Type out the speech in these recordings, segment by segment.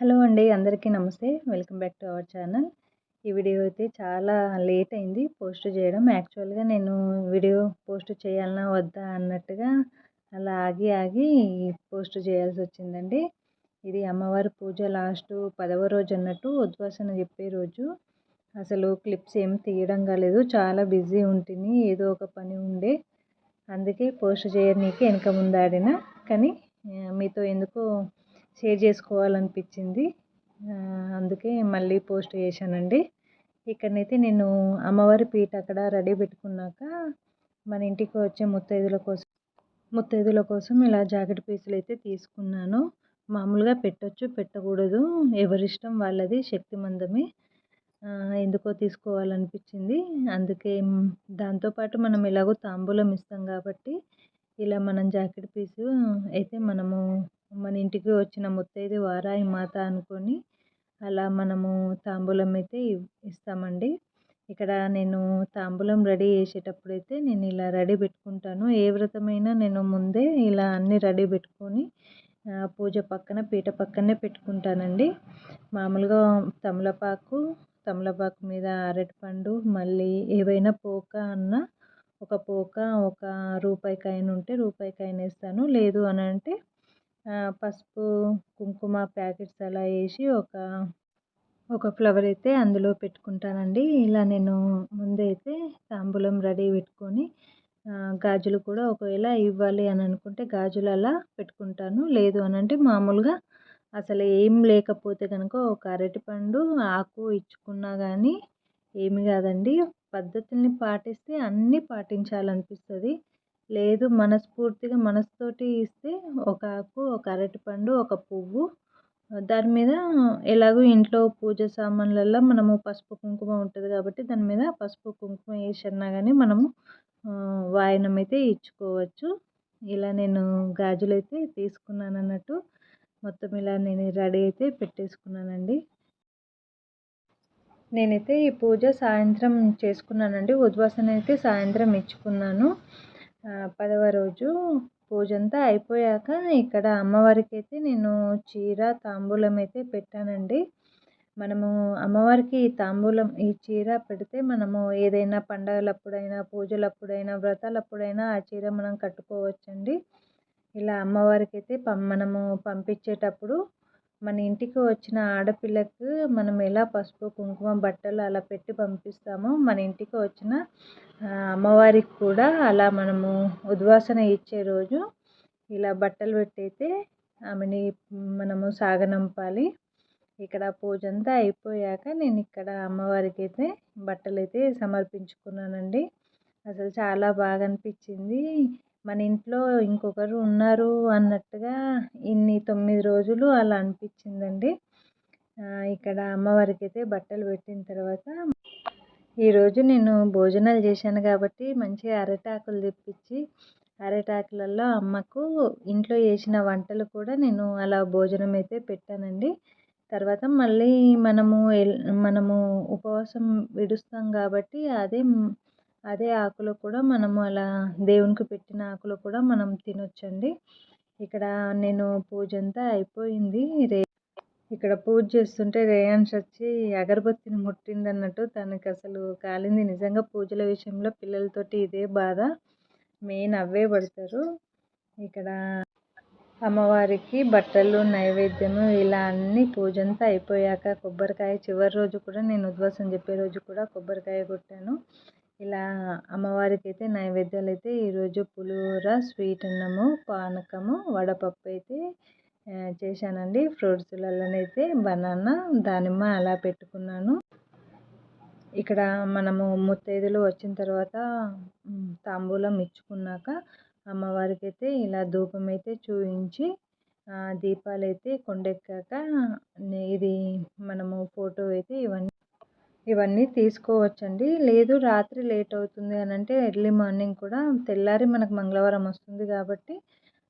Hello అండి అందరికీ నమస్తే. Welcome back to our channel. ఈ వీడియో అయితే చాలా లేట్ అయింది పోస్ట్ చేయడం. యాక్చువల్గా నేను వీడియో పోస్ట్ చేయాలన్నా వద్దా అన్నట్టుగా అలా ఆగి ఆగి పోస్ట్ చేయాల్సి వచ్చిందండి. ఇది అమ్మవారి పూజ లాస్ట్ పదవ రోజు అన్నట్టు ఉద్వాసన చెప్పే రోజు. అసలు క్లిప్స్ ఏం తీయడం కాలేదు. చాలా బిజీ ఉంటుంది ఏదో ఒక పని ఉండే. అందుకే పోస్ట్ చేయడానికి వెనక ముందాడిన కానీ మీతో ఎందుకో షేర్ చేసుకోవాలనిపించింది. అందుకే మళ్ళీ పోస్ట్ చేశానండి. ఇక్కడనైతే నేను అమ్మవారి పీట అక్కడ రెడీ పెట్టుకున్నాక మన ఇంటికి వచ్చే ముత్తైదుల కోసం ముత్తైదుల కోసం ఇలా జాకెట్ పీసులు అయితే తీసుకున్నాను. మామూలుగా పెట్టచ్చు పెట్టకూడదు. ఎవరిష్టం వాళ్ళది శక్తి మందమే ఎందుకో తీసుకోవాలనిపించింది. అందుకే దాంతోపాటు మనం ఎలాగో తాంబూలం ఇస్తాం కాబట్టి ఇలా మనం జాకెట్ పీసు అయితే మనము మన ఇంటికి వచ్చిన ముత్తైదు వారాయి మాత అనుకొని అలా మనము తాంబూలం అయితే ఇస్తామండి. ఇక్కడ నేను తాంబూలం రెడీ చేసేటప్పుడు అయితే నేను ఇలా రెడీ పెట్టుకుంటాను. ఏ వ్రతమైనా నేను ముందే ఇలా అన్నీ రెడీ పెట్టుకొని పూజ పక్కన పీట పక్కనే పెట్టుకుంటానండి. మామూలుగా తమలపాకు తమలపాకు మీద అరటిపండు మళ్ళీ ఏవైనా పోక అన్న ఒక పోక ఒక రూపాయి కాయిన్ ఉంటే రూపాయి కాయిన్ వేస్తాను లేదు అని అంటే పసుపు కుంకుమ ప్యాకెట్స్ అలా వేసి ఒక ఒక ఫ్లవర్ అయితే అందులో పెట్టుకుంటానండి. ఇలా నేను ముందైతే తాంబూలం రెడీ పెట్టుకొని గాజులు కూడా ఒకవేళ ఇవ్వాలి అని అనుకుంటే గాజులు అలా పెట్టుకుంటాను. లేదు అని అంటే మామూలుగా అసలు ఏం లేకపోతే కనుక ఒక అరటిపండు ఆకు ఇచ్చుకున్నా కానీ ఏమి కాదండి. పద్ధతుల్ని పాటిస్తే అన్నీ పాటించాలనిపిస్తుంది. లేదు. మనస్ఫూర్తిగా మనసుతోటి ఇస్తే ఒక ఆకు ఒక అరటిపండు ఒక పువ్వు. దాని మీద ఎలాగో ఇంట్లో పూజ సామాన్లలో మనము పసుపు కుంకుమ ఉంటుంది కాబట్టి దాని మీద పసుపు కుంకుమ వేసన్నా కానీ మనము వాయనం అయితే ఇచ్చుకోవచ్చు. ఇలా నేను గాజులు అయితే తీసుకున్నాను అన్నట్టు. మొత్తం ఇలా నేను రెడీ అయితే పెట్టేసుకున్నానండి. నేనైతే ఈ పూజ సాయంత్రం చేసుకున్నానండి. ఉద్వాసన అయితే సాయంత్రం ఇచ్చుకున్నాను. పదవ రోజు పూజ అంతా అయిపోయాక ఇక్కడ అమ్మవారికి అయితే నేను చీర తాంబూలం అయితే పెట్టానండి. మనము అమ్మవారికి తాంబూలం ఈ చీర పెడితే మనము ఏదైనా పండగలప్పుడైనా పూజలప్పుడైనా వ్రతాలప్పుడైనా ఆ చీర మనం కట్టుకోవచ్చండి. ఇలా అమ్మవారికి అయితే మనము పంపించేటప్పుడు మన ఇంటికి వచ్చిన ఆడపిల్లకు మనం ఎలా పసుపు కుంకుమ బట్టలు అలా పెట్టి పంపిస్తామో మన ఇంటికి వచ్చిన అమ్మవారికి కూడా అలా మనము ఉద్వాసన ఇచ్చే రోజు ఇలా బట్టలు పెట్టి అయితే ఆమెని మనము సాగనంపాలి. ఇక్కడ పూజ అంతా అయిపోయాక నేను ఇక్కడ అమ్మవారికి అయితే బట్టలు అయితే సమర్పించుకున్నానండి. అసలు చాలా బాగా అనిపించింది. మన ఇంట్లో ఇంకొకరు ఉన్నారు అన్నట్టుగా ఇన్ని తొమ్మిది రోజులు అలా అనిపించిందండి. ఇక్కడ అమ్మవారికి అయితే బట్టలు పెట్టిన తర్వాత ఈరోజు నేను భోజనాలు చేశాను కాబట్టి మంచిగా అరటాకులు తెప్పించి అరటాకులలో అమ్మకు ఇంట్లో చేసిన వంటలు కూడా నేను అలా భోజనం అయితే పెట్టానండి. తర్వాత మళ్ళీ మనము మనము ఉపవాసం విడుస్తాం కాబట్టి అదే అదే ఆకులో కూడా మనము అలా దేవునికి పెట్టిన ఆకులో కూడా మనం తినొచ్చండి. ఇక్కడ నేను పూజ అంతా అయిపోయింది. రే ఇక్కడ పూజ చేస్తుంటే రేయాన్స్ వచ్చి అగరబత్తిని ముట్టింది అన్నట్టు తనకి అసలు కాలింది. నిజంగా పూజల విషయంలో పిల్లలతోటి ఇదే బాధ. మెయిన్ అవే పడతారు. ఇక్కడ అమ్మవారికి బట్టలు నైవేద్యము ఇలా అన్ని పూజ అంతా అయిపోయాక కొబ్బరికాయ చివరి రోజు కూడా నేను ఉద్వాసం చెప్పే రోజు కూడా కొబ్బరికాయ కొట్టాను. ఇలా అమ్మవారికి అయితే నైవేద్యాలు అయితే ఈరోజు పులిహోర స్వీట్ అన్నము పానకము వడపప్పు అయితే చేశానండి. ఫ్రూట్స్లలోనైతే బనానా దానిమ్మ అలా పెట్టుకున్నాను. ఇక్కడ మనము ముత్తైదులు వచ్చిన తర్వాత తాంబూలం ఇచ్చుకున్నాక అమ్మవారికి అయితే ఇలా ధూపం అయితే చూపించి దీపాలు అయితే కొండెక్కాక ఇది మనము ఫోటో అయితే ఇవన్నీ ఇవన్నీ తీసుకోవచ్చండి. లేదు రాత్రి లేట్ అవుతుంది అని అంటే ఎర్లీ మార్నింగ్ కూడా తెల్లారి మనకు మంగళవారం వస్తుంది కాబట్టి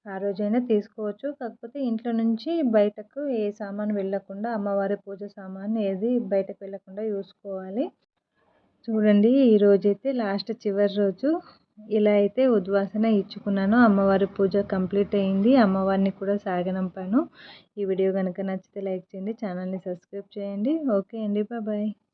ఆ రోజైనా తీసుకోవచ్చు. కాకపోతే ఇంట్లో నుంచి బయటకు ఏ సామాను వెళ్ళకుండా అమ్మవారి పూజ సామాను ఏది బయటకు వెళ్ళకుండా చూసుకోవాలి. చూడండి ఈరోజైతే లాస్ట్ చివరి రోజు. ఇలా అయితే ఉద్వాసన ఇచ్చుకున్నాను. అమ్మవారి పూజ కంప్లీట్ అయింది. అమ్మవారిని కూడా సాగనంపాను. ఈ వీడియో కనుక నచ్చితే లైక్ చేయండి ఛానల్ని సబ్స్క్రైబ్ చేయండి. ఓకే అండి బాయ్.